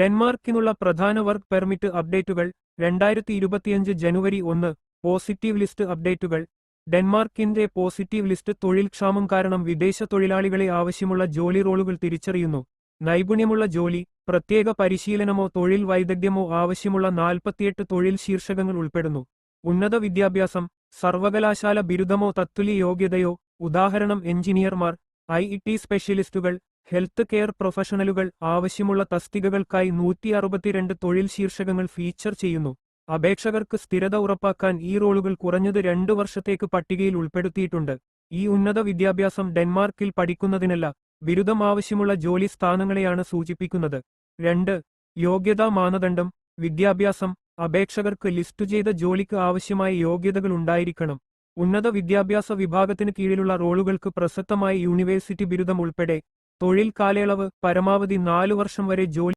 ഡെൻമാർക്കിനുള്ള പ്രധാന work permit അപ്ഡേറ്റുകൾ രണ്ടായിരത്തി ഇരുപത്തിയഞ്ച് ജനുവരി ഒന്ന് പോസിറ്റീവ് ലിസ്റ്റ് അപ്ഡേറ്റുകൾ ഡെൻമാർക്കിന്റെ പോസിറ്റീവ് ലിസ്റ്റ് തൊഴിൽ ക്ഷാമം കാരണം വിദേശ തൊഴിലാളികളെ ആവശ്യമുള്ള ജോലി റോളുകൾ തിരിച്ചറിയുന്നു. നൈപുണ്യമുള്ള ജോലി പ്രത്യേക പരിശീലനമോ തൊഴിൽ വൈദഗ്ധ്യമോ ആവശ്യമുള്ള നാൽപ്പത്തിയെട്ട് തൊഴിൽ ശീർഷകങ്ങൾ ഉൾപ്പെടുന്നു. ഉന്നത വിദ്യാഭ്യാസം സർവകലാശാല ബിരുദമോ തത്തുല്യ യോഗ്യതയോ ഉദാഹരണം എഞ്ചിനീയർമാർ ഐ ടി സ്പെഷ്യലിസ്റ്റുകൾ ഹെൽത്ത് കെയർ പ്രൊഫഷണലുകൾ ആവശ്യമുള്ള തസ്തികകൾക്കായി നൂറ്റി അറുപത്തിരണ്ട് തൊഴിൽ ശീർഷകങ്ങൾ ഫീച്ചർ ചെയ്യുന്നു. അപേക്ഷകർക്ക് സ്ഥിരത ഉറപ്പാക്കാൻ ഈ റോളുകൾ കുറഞ്ഞത് രണ്ടു വർഷത്തേക്ക് പട്ടികയിൽ ഉൾപ്പെടുത്തിയിട്ടുണ്ട്. ഈ ഉന്നത വിദ്യാഭ്യാസം ഡെൻമാർക്കിൽ പഠിക്കുന്നതിനല്ല ബിരുദം ആവശ്യമുള്ള ജോലി സ്ഥാനങ്ങളെയാണ് സൂചിപ്പിക്കുന്നത്. രണ്ട് യോഗ്യതാ മാനദണ്ഡം വിദ്യാഭ്യാസം. അപേക്ഷകർക്ക് ലിസ്റ്റ് ചെയ്ത ജോലിക്ക് ആവശ്യമായ യോഗ്യതകൾ ഉണ്ടായിരിക്കണം. ഉന്നത വിദ്യാഭ്യാസ വിഭാഗത്തിന് കീഴിലുള്ള റോളുകൾക്ക് പ്രസക്തമായ യൂണിവേഴ്സിറ്റി ബിരുദം ഉൾപ്പെടെ തൊഴിൽ കാലയളവ് പരമാവധി നാലു വർഷം വരെ ജോലി